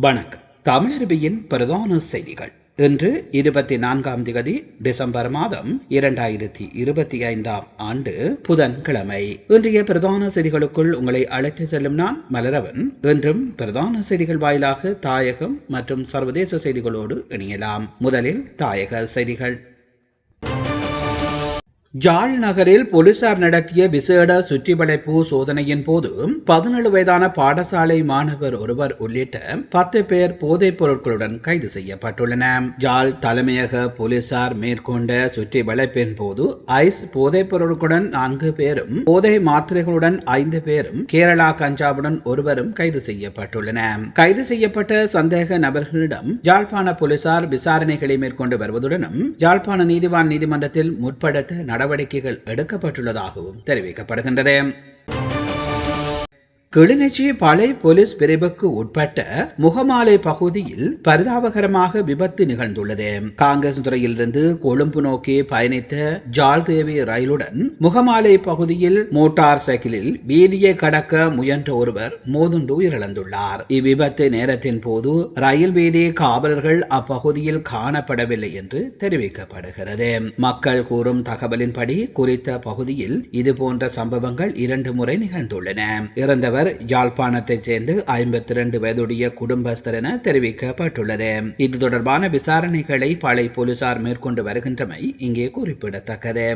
வணக்கம். தமிழருவியின் பிரதான செய்திகள். இன்று இருபத்தி நான்காம் திகதி டிசம்பர் மாதம் இரண்டாயிரத்தி இருபத்தி ஐந்தாம் ஆண்டு புதன்கிழமை. இன்றைய பிரதான செய்திகளுக்குள் உங்களை அழைத்து செல்லும் நான் மலரவன். இன்றும் பிரதான செய்திகள் வாயிலாக தாயகம் மற்றும் சர்வதேச செய்திகளோடு இணையலாம். முதலில் தாயக செய்திகள். ஜாழ் நகரில் போலீசார் நடத்திய விசேட சுற்றிவளைப்பு சோதனையின் போது பதினேழு வயதான பாடசாலை மாணவர் ஒருவர் உள்ளிட்ட பத்து பேர் போதைப் பொருட்களுடன் கைது செய்யப்பட்டுள்ளனர் ஜாழ் தலைமையக போலீசார் மேற்கொண்ட சுற்றி வளைப்பின் போது ஐஸ் போதைப் பொருட்களுடன் நான்கு பேரும் போதை மாத்திரைகளுடன் ஐந்து பேரும் கேரளா கஞ்சாவுடன் ஒருவரும் கைது செய்யப்பட்டுள்ளனர் கைது செய்யப்பட்ட சந்தேக நபர்களிடம் ஜாழ்ப்பாண போலீசார் விசாரணைகளை மேற்கொண்டு வருவதுடனும் ஜாழ்ப்பாண நீதிவான் நீதிமன்றத்தில் முற்படுத்த நடவடிக்கைகள் எடுக்கப்பட்டுள்ளதாகவும் தெரிவிக்கப்படுகின்றது. கிளிநொச்சி பழைய போலீஸ் பிரிவுக்கு உட்பட்ட முகமாலை பகுதியில் பரிதாபகரமாக விபத்து நிகழ்ந்துள்ளது. காங்கிரஸ் துறையிலிருந்து கொழும்பு நோக்கி பயணித்த ஜால் தேவி ரயிலுடன் முகமாலை பகுதியில் மோட்டார் சைக்கிளில் வீதியை கடக்க முயன்ற ஒருவர் மோதுண்டு உயிரிழந்துள்ளார். இவ்விபத்து நேரத்தின் போது ரயில் வீதி காவலர்கள் அப்பகுதியில் காணப்படவில்லை என்று தெரிவிக்கப்படுகிறது. மக்கள் கூறும் தகவலின்படி குறித்த பகுதியில் இதுபோன்ற சம்பவங்கள் இரண்டு முறை நிகழ்ந்துள்ளன. இறந்தவர் அவர் யாழ்ப்பாணத்தைச் சேர்ந்து ஐம்பத்தி இரண்டு வயதுடைய குடும்பஸ்தர் என தெரிவிக்கப்பட்டுள்ளது. இது தொடர்பான விசாரணைகளை பழைய போலீசார் மேற்கொண்டு வருகின்றமை இங்கே குறிப்பிடத்தக்கது.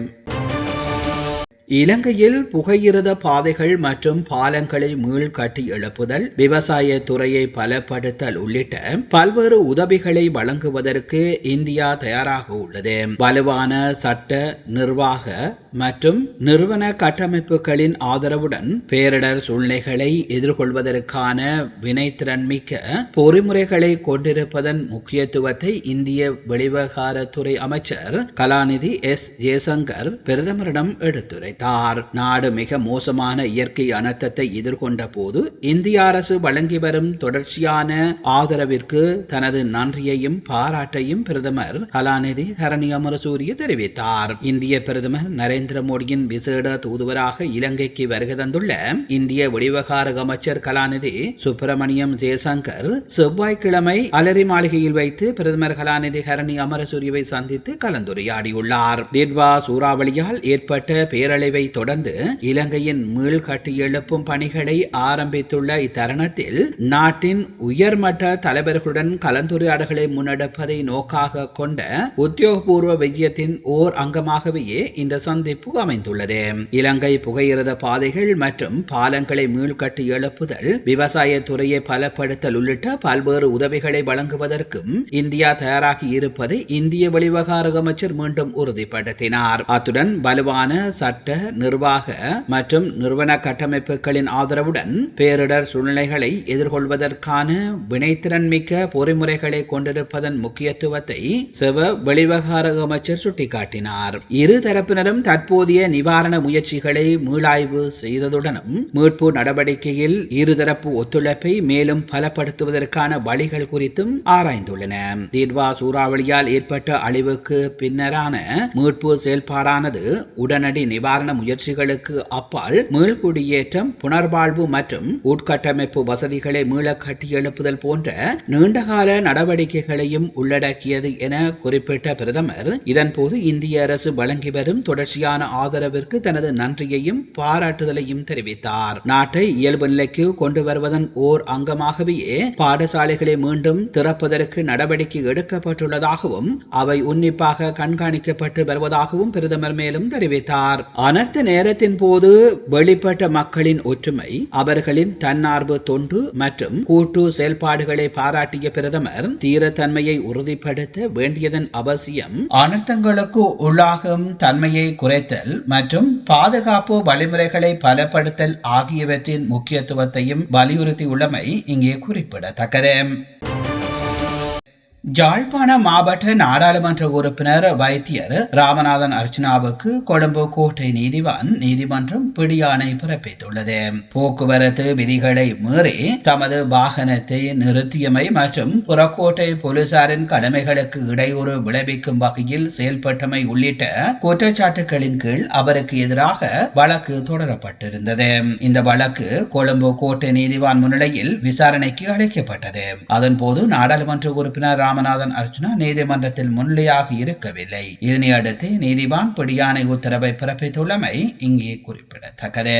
இலங்கையில் புகையிரத பாதைகள் மற்றும் பாலங்களை மீள் கட்டி எழுப்புதல் விவசாய துறையை பலப்படுத்தல் உள்ளிட்ட பல்வேறு உதவிகளை வழங்குவதற்கு இந்தியா தயாராக உள்ளது. வலுவான சட்ட நிர்வாக மற்றும் நிறுவன கட்டமைப்புகளின் ஆதரவுடன் பேரிடர் சூழ்நிலைகளை எதிர்கொள்வதற்கான வினைத்திறன்மிக்க பொறிமுறைகளை கொண்டிருப்பதன் முக்கியத்துவத்தை இந்திய வெளிவகாரத்துறை அமைச்சர் கலாநிதி எஸ் ஜெயசங்கர் பிரதமரிடம் எடுத்துரை கிடைத்தார் நாடு மிக மோசமான இயற்கை அனர்த்தத்தை எதிர்கொண்ட போது இந்திய அரசு வழங்கி வரும் தொடர்ச்சியான ஆதரவிற்கு தனது நன்றியையும் பாராட்டையும் பிரதமர் கலாநிதி கரணி அமரசூரிய தெரிவித்தார். இந்திய பிரதமர் நரேந்திர மோடியின் விசேட தூதுவராக இலங்கைக்கு வருகை தந்துள்ள இந்திய வெளிவகார அமைச்சர் கலாநிதி சுப்பிரமணியம் ஜெயசங்கர் செவ்வாய்க்கிழமை அலரி மாளிகையில் வைத்து பிரதமர் கலாநிதி ஹரணி அமரசூரியவை சந்தித்து கலந்துரையாடியுள்ளார். டிட்வா சூறாவளியால் ஏற்பட்ட பேரழிவு பேரழிவை தொடர்ந்து இலங்கையின் மீள்கட்டி எழுப்பும் பணிகளை ஆரம்பித்துள்ள இத்தருணத்தில் நாட்டின் உயர்மட்ட தலைவர்களுடன் கலந்துரையாடல்களை முன்னெடுப்பதை நோக்காக கொண்ட உத்தியோகபூர்வ விஜயத்தின் ஓர் அங்கமாகவே இந்த சந்திப்பு அமைந்துள்ளது. இலங்கை புகையிரத பாதைகள் மற்றும் பாலங்களை மீள்கட்டி எழுப்புதல் விவசாய துறையை பலப்படுத்தல் உள்ளிட்ட பல்வேறு உதவிகளை வழங்குவதற்கும் இந்தியா தயாராகி இருப்பதை இந்திய வெளிவகார அமைச்சர் மீண்டும் உறுதிப்படுத்தினார். அத்துடன் வலுவான சட்ட நிர்வாக மற்றும் நிறுவன கட்டமைப்புகளின் ஆதரவுடன் பேரிடர் சூழ்நிலைகளை எதிர்கொள்வதற்கான வினைத்திறன் மிக்க பொறிமுறைகளை கொண்டிருப்பதன் முக்கியத்துவத்தை செவ வெளிவகார அமைச்சர் சுட்டிக்காட்டினார். இரு தரப்பினரும் தற்போதைய நிவாரண முயற்சிகளை மீளாய்வு செய்ததுடனும் மீட்பு நடவடிக்கையில் இருதரப்பு ஒத்துழைப்பை மேலும் பலப்படுத்துவதற்கான வழிகள் குறித்தும் ஆராய்ந்துள்ளன. தீர்வா சூறாவளியால் ஏற்பட்ட அழிவுக்கு பின்னரான மீட்பு செயல்பாடானது உடனடி நிவாரண சாதாரண முயற்சிகளுக்கு அப்பால் மீள்குடியேற்றம் புனர்வாழ்வு மற்றும் உட்கட்டமைப்பு வசதிகளை மீள கட்டியெழுப்புதல் போன்ற நீண்டகால நடவடிக்கைகளையும் உள்ளடக்கியது என குறிப்பிட்ட பிரதமர் இதன்போது இந்திய அரசு வழங்கி வரும் தொடர்ச்சியான ஆதரவிற்கு தனது நன்றியையும் பாராட்டுதலையும் தெரிவித்தார். நாட்டை இயல்பு நிலைக்கு கொண்டு வருவதன் ஓர் அங்கமாகவே பாடசாலைகளை மீண்டும் திறப்பதற்கு நடவடிக்கை எடுக்கப்பட்டுள்ளதாகவும் அவை உன்னிப்பாக கண்காணிக்கப்பட்டு வருவதாகவும் பிரதமர் மேலும் தெரிவித்தார். அனர்த்த நேரத்தின் போது வெளிப்பட்ட மக்களின் ஒற்றுமை அவர்களின் தன்னார்வ தொண்டு மற்றும் கூட்டு செயல்பாடுகளை பாராட்டிய பிரதமர் தீரத்தன்மையை உறுதிப்படுத்த வேண்டியதன் அவசியம் அனர்த்தங்களுக்கு உள்ளாகும் தன்மையை குறைத்தல் மற்றும் பாதுகாப்பு வழிமுறைகளை பலப்படுத்தல் ஆகியவற்றின் முக்கியத்துவத்தையும் வலியுறுத்தியுள்ளமை இங்கே குறிப்பிடத்தக்கது. ஜாழ்ப்பாண மாவட்ட நாடாளுமன்ற உறுப்பினர் வைத்தியர் ராமநாதன் அர்ச்சனாவுக்கு கொழும்பு கோட்டை நீதிவான் நீதிமன்றம் பிடியாணை பிறப்பித்துள்ளது. போக்குவரத்து விதிகளை மீறி தமது வாகனத்தை நிறுத்தியமை மற்றும் புறக்கோட்டை போலீசாரின் கடமைகளுக்கு இடையூறு விளைவிக்கும் வகையில் செயல்பட்டமை உள்ளிட்ட குற்றச்சாட்டுகளின் கீழ் அவருக்கு எதிராக வழக்கு தொடரப்பட்டிருந்தது. இந்த வழக்கு கொழும்பு கோட்டை நீதிவான் முன்னிலையில் விசாரணைக்கு அழைக்கப்பட்டது. அதன்போது நாடாளுமன்ற உறுப்பினர் ராமநாதன் அர்ஜுனா நீதிமன்றத்தில் முன்னிலையாக இருக்கவில்லை. இதனை அடுத்து நீதிவான் பிடியானை உத்தரவை பிறப்பித்துள்ளமை இங்கே குறிப்பிடத்தக்கது.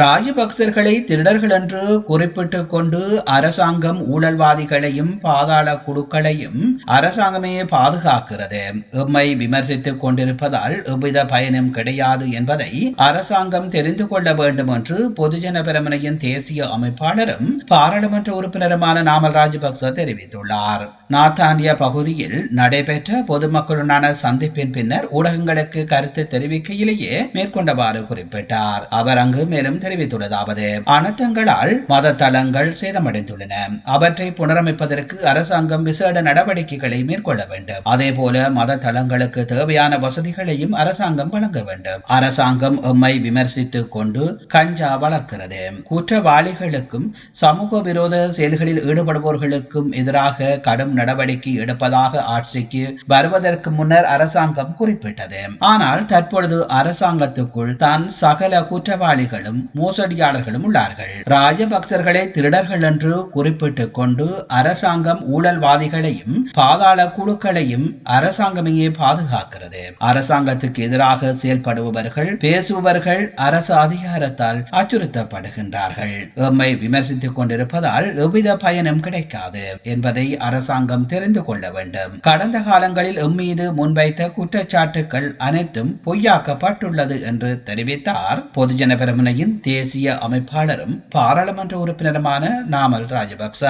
ராஜபக்சர்களை திருடர்கள் என்று குறிப்பிட்டு கொண்டு அரசாங்கம் ஊழல்வாதிகளையும் பாதாள குழுக்களையும் அரசாங்கமே பாதுகாக்கிறது. எம்மை விமர்சித்துக் கொண்டிருப்பதால் எவ்வித பயனும் கிடையாது என்பதை அரசாங்கம் தெரிந்து கொள்ள வேண்டும் என்று பொதுஜன பெரமுனையின் தேசிய அமைப்பாளரும் பாராளுமன்ற உறுப்பினருமான நாமல் ராஜபக்ச தெரிவித்துள்ளார். நாத்தாண்டிய பகுதியில் நடைபெற்ற பொதுமக்களுடனான சந்திப்பின் பின்னர் ஊடகங்களுக்கு கருத்து தெரிவிக்கையிலேயே மேற்கொண்டவாறு குறிப்பிட்டார். அவர் அங்கு மேலும் தெரிவித்துள்ளதாவது. அனர்த்தங்களால் மத தலங்கள் சேதமடைந்துள்ளன. அவற்றை புனரமைப்பதற்கு அரசாங்கம் விசேட நடவடிக்கைகளை மேற்கொள்ள வேண்டும். அதே போல மத தலங்களுக்கு தேவையான வசதிகளையும் அரசாங்கம் வழங்க வேண்டும். அரசாங்கம் எம்மை விமர்சித்துக் கொண்டு கஞ்சா வளர்க்கிறது. குற்றவாளிகளுக்கும் சமூக விரோத செயல்களில் ஈடுபடுபவர்களுக்கும் எதிராக கடும் நடவடிக்கை எடுப்பதாக ஆட்சிக்கு வருவதற்கு முன்னர் அரசாங்கம் குறிப்பிட்டது. ஆனால் தற்பொழுது அரசாங்கத்துக்குள் தான் சகல குற்றவாளிகளும் மோசடியாளர்களும் உள்ளார்கள். ராஜபக்சர்களை திருடர்கள் என்று குறிப்பிட்டுக் கொண்டு அரசாங்கம் ஊழல்வாதிகளையும் பாதாள குழுக்களையும் அரசாங்கமையே பாதுகாக்கிறது. அரசாங்கத்துக்கு எதிராக செயல்படுபவர்கள் பேசுபவர்கள் அரசு அதிகாரத்தால் அச்சுறுத்தப்படுகின்றார்கள். எம்மை விமர்சித்துக் கொண்டிருப்பதால் எவ்வித பயனும் கிடைக்காது என்பதை அரசாங்கம் தெரிந்து கொள்ள வேண்டும். கடந்த காலங்களில் எம்மீது முன்வைத்த குற்றச்சாட்டுகள் அனைத்தும் பொய்யாக்கப்பட்டுள்ளது என்று தெரிவித்தார் பொதுஜன பெருமனையின் தேசிய அமைப்பாளரும் பாராளுமன்ற உறுப்பினருமான நாமல் ராஜபக்ச.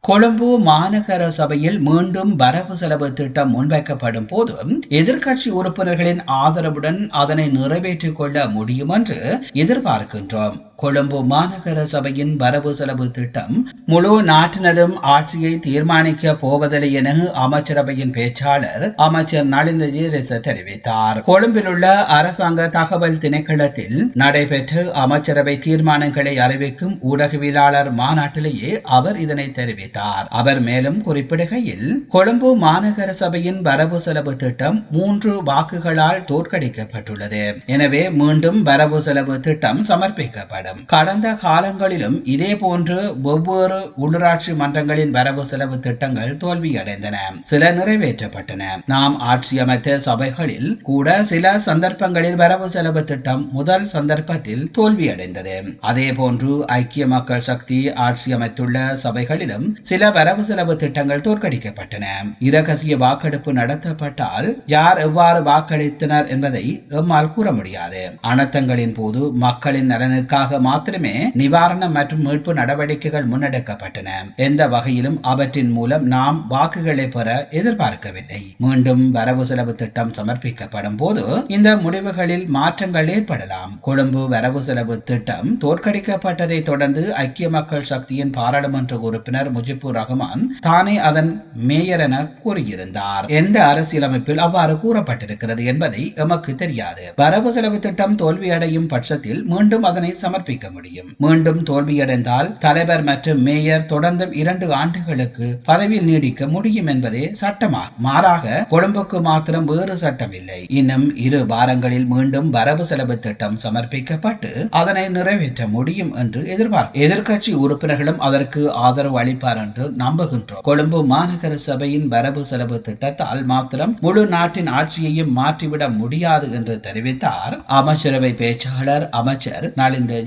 கொழும்பு மாநகர சபையில் மீண்டும் வரவு செலவு திட்டம் முன்வைக்கப்படும் போது எதிர்கட்சி உறுப்பினர்களின் ஆதரவுடன் அதனை நிறைவேற்றிக் கொள்ள முடியும் என்று எதிர்பார்க்கின்றோம். கொழும்பு மாநகர சபையின் வரவு செலவு திட்டம் முழு நாட்டினதும் ஆட்சியை தீர்மானிக்க போவதில்லை என அமைச்சரவையின் பேச்சாளர் அமைச்சர் நலிந்த ஜீரச தெரிவித்தார். கொழும்பில் உள்ள அரசாங்க தகவல் திணைக்களத்தில் நடைபெற்ற அமைச்சரவை தீர்மானங்களை அறிவிக்கும் ஊடகவியலாளர் மாநாட்டிலேயே அவர் இதனை தெரிவித்தார். அவர் மேலும் குறிப்பிடுகையில் கொழும்பு மாநகர சபையின் வரவு செலவு திட்டம் மூன்று வாக்குகளால் தோற்கடிக்கப்பட்டுள்ளது. எனவே மீண்டும் வரவு செலவு திட்டம் சமர்ப்பிக்கப்படும். வேண்டும் கடந்த காலங்களிலும் இதே போன்று ஒவ்வொரு உள்ளூராட்சி மன்றங்களின் வரவு செலவு திட்டங்கள் தோல்வியடைந்தன. சில நிறைவேற்றப்பட்டன. நாம் ஆட்சி அமைத்த சபைகளில் கூட சில சந்தர்ப்பங்களில் வரவு செலவு திட்டம் முதல் சந்தர்ப்பத்தில் தோல்வியடைந்தது. அதே போன்று ஐக்கிய மக்கள் சக்தி ஆட்சி அமைத்துள்ள சபைகளிலும் சில வரவு செலவு திட்டங்கள் தோற்கடிக்கப்பட்டன. இரகசிய வாக்கெடுப்பு நடத்தப்பட்டால் யார் எவ்வாறு வாக்களித்தனர் என்பதை எம்மால் கூற முடியாது. அனர்த்தங்களின் போது மக்களின் நலனுக்காக மாத்திரமே நிவாரணம் மற்றும் மீட்பு நடவடிக்கைகள் முன்னெடுக்கப்பட்டன. எந்த வகையிலும் அவற்றின் மூலம் நாம் வாக்குகளை பெற எதிர்பார்க்கவில்லை. மீண்டும் வரவு செலவு திட்டம் சமர்ப்பிக்கப்படும் போது இந்த முடிவுகளில் மாற்றங்கள் ஏற்படலாம். கொழும்பு வரவு செலவு திட்டம் தோற்கடிக்கப்பட்டதை தொடர்ந்து ஐக்கிய மக்கள் சக்தியின் பாராளுமன்ற உறுப்பினர் முஜிபுர் ரஹ்மான் தானே அதன் மேயர் என கூறியிருந்தார். எந்த அரசியலமைப்பில் அவ்வாறு கூறப்பட்டிருக்கிறது என்பதை எமக்கு தெரியாது. வரவு செலவு திட்டம் தோல்வியடையும் பட்சத்தில் மீண்டும் அதனை சமர்ப்பிக்க முடியும். மீண்டும் தோல்வியடைந்தால் தலைவர் மற்றும் மேயர் தொடர்ந்தும் இரண்டு ஆண்டுகளுக்கு பதவியில் நீடிக்க முடியும் என்பதே சட்டமாகும். மாறாக கொழும்புக்கு மாத்திரம் வேறு சட்டம் இல்லை இன்னும் இரு வாரங்களில் மீண்டும் வரவு செலவு திட்டம் சமர்ப்பிக்கப்பட்டு அதனை நிறைவேற்ற முடியும் என்று எதிர்பார்க்கும் எதிர்கட்சி உறுப்பினர்களும் அதற்கு ஆதரவு அளிப்பார் என்று நம்புகின்றோம். கொழும்பு மாநகர சபையின் வரவு செலவு திட்டத்தால் மாத்திரம் முழு நாட்டின் ஆட்சியையும் மாற்றிவிட முடியாது என்று தெரிவித்தார். அமைச்சரவை பேச்சாளர் அமைச்சர் நலிந்த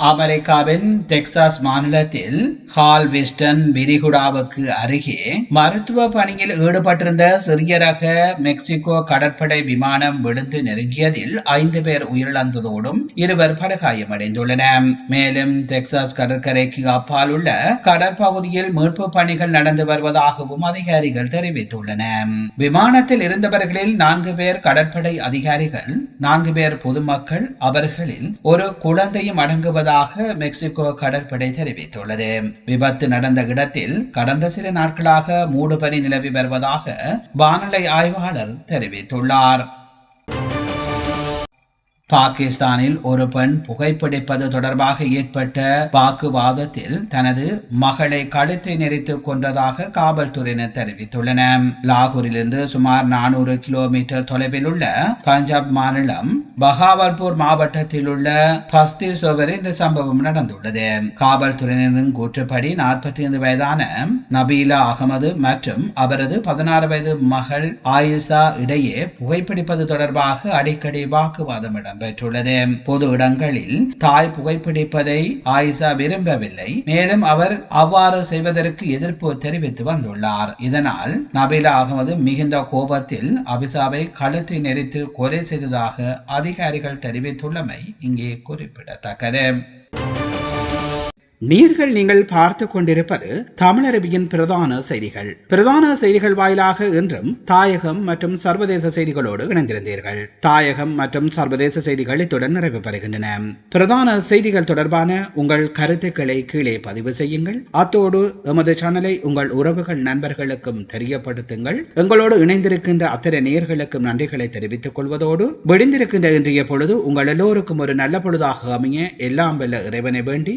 அமெரிக்காவின் டெக்சாஸ் மாநிலத்தில் ஹால் ஹால்விஸ்டன் விரிகுடாவுக்கு அருகே மருத்துவ பணியில் ஈடுபட்டிருந்த சிறிய ரக மெக்சிகோ கடற்படை விமானம் விழுந்து நெருங்கியதில் ஐந்து பேர் உயிரிழந்ததோடும் இருவர் படுகாயமடைந்துள்ளனர். மேலும் டெக்சாஸ் கடற்கரைக்கு அப்பால் உள்ள கடற்பகுதியில் மீட்பு பணிகள் நடந்து வருவதாகவும் அதிகாரிகள் தெரிவித்துள்ளனர். விமானத்தில் இருந்தவர்களில் நான்கு பேர் கடற்படை அதிகாரிகள் நான்கு பேர் பொதுமக்கள் அவர்களில் ஒரு குழந்தையும் அடங்குவதாக மெக்சிகோ கடற்படை தெரிவித்துள்ளது. விபத்து நடந்த இடத்தில் கடந்த சில நாட்களாக மூடுபனி நிலவி வருவதாக வானிலை ஆய்வாளர் தெரிவித்துள்ளார். பாகிஸ்தானில் ஒரு பெண் புகைப்பிடிப்பது தொடர்பாக ஏற்பட்ட வாக்குவாதத்தில் தனது மகளை கழுத்தை நெரித்து கொன்றதாக காவல்துறையினர் தெரிவித்துள்ளனர் லாகூரிலிருந்து சுமார் நானூறு கிலோமீட்டர் தொலைவில் உள்ள பஞ்சாப் மாநிலம் பகாவல்பூர் மாவட்டத்தில் உள்ள பஸ்தி சோவரில் இந்த சம்பவம் நடந்துள்ளது. காவல்துறையினரின் கூற்றுப்படி நாற்பத்தி ஐந்து வயதான நபீலா அகமது மற்றும் அவரது பதினாறு வயது மகள் ஆயிஷா இடையே புகைப்பிடிப்பது தொடர்பாக அடிக்கடி வாக்குவாதம் இடம்பெற்றுள்ளது பொது இடங்களில் தாய் புகைப்பிடிப்பதை ஆயிஷா விரும்பவில்லை. மேலும் அவர் அவ்வாறு செய்வதற்கு எதிர்ப்பு தெரிவித்து வந்துள்ளார். இதனால் நபீலா அகமது மிகுந்த கோபத்தில் அபிசாவை கழுத்தை நெரித்து கொலை செய்ததாக அதிகாரிகள் தெரிவித்துள்ளமை இங்கே குறிப்பிடத்தக்கது. நீர்கள் நீங்கள் பார்த்து கொண்டிருப்பது தமிழரபியின் பிரதான செய்திகள். பிரதான செய்திகள் வாயிலாக இன்றும் தாயகம் மற்றும் சர்வதேச செய்திகளோடு இணைந்திருந்தீர்கள். தாயகம் மற்றும் சர்வதேச செய்திகள் இத்துடன் நிறைவு பெறுகின்றன. பிரதான செய்திகள் தொடர்பான உங்கள் கருத்துக்களை கீழே பதிவு செய்யுங்கள். அத்தோடு எமது சேனலை உங்கள் உறவுகள் நண்பர்களுக்கும் தெரியப்படுத்துங்கள். எங்களோடு இணைந்திருக்கின்ற அத்தனை நேர்களுக்கும் நன்றிகளை தெரிவித்துக் கொள்வதோடு விடிந்திருக்கின்ற இன்றைய பொழுது உங்கள் எல்லோருக்கும் ஒரு நல்ல பொழுதாக அமைய எல்லாம் வெல்ல இறைவனை வேண்டி